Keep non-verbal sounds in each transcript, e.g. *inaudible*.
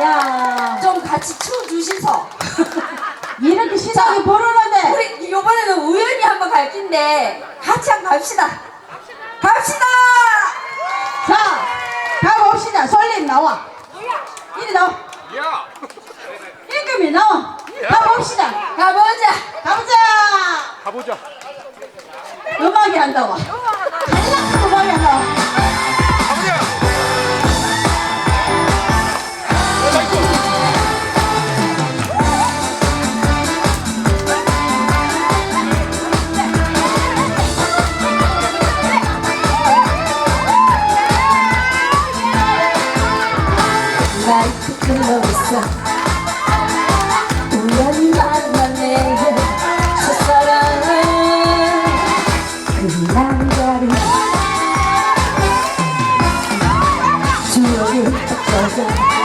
야 좀 같이 춰주시소. *laughs* 이렇게 신나게 부르는데 우리 이번에는 우연히 한번 갈 텐데 같이 한번 갑시다. 갑시다. 자 가봅시다 솔림 나와 이리 나와 야! 임금이 나와 가봅시다 가보자. 가보자 가보자. 음악이 안 나와 나이트 클럽에서 우연히 만난 내 첫사랑은 그 남자를 추억이 덮어져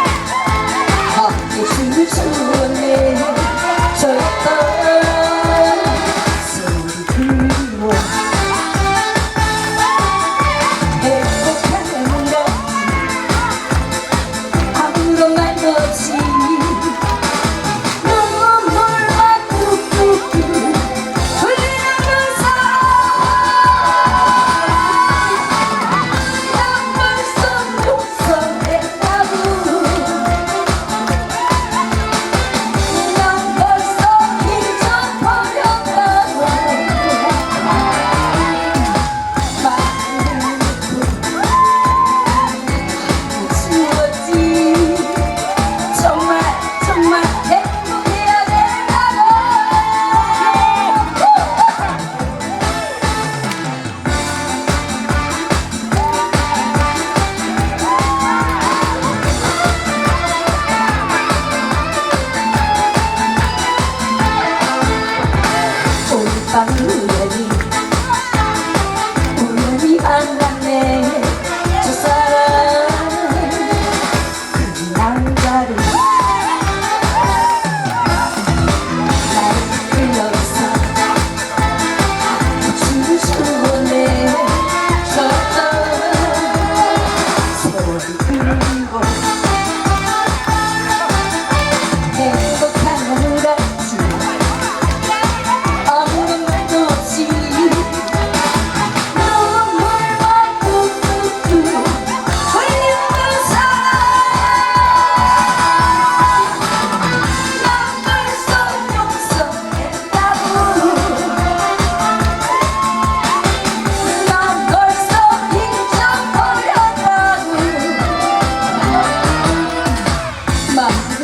Hollywood.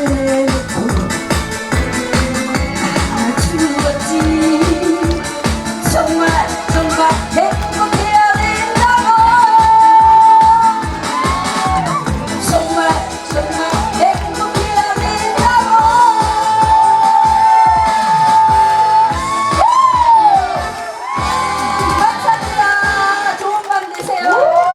আমি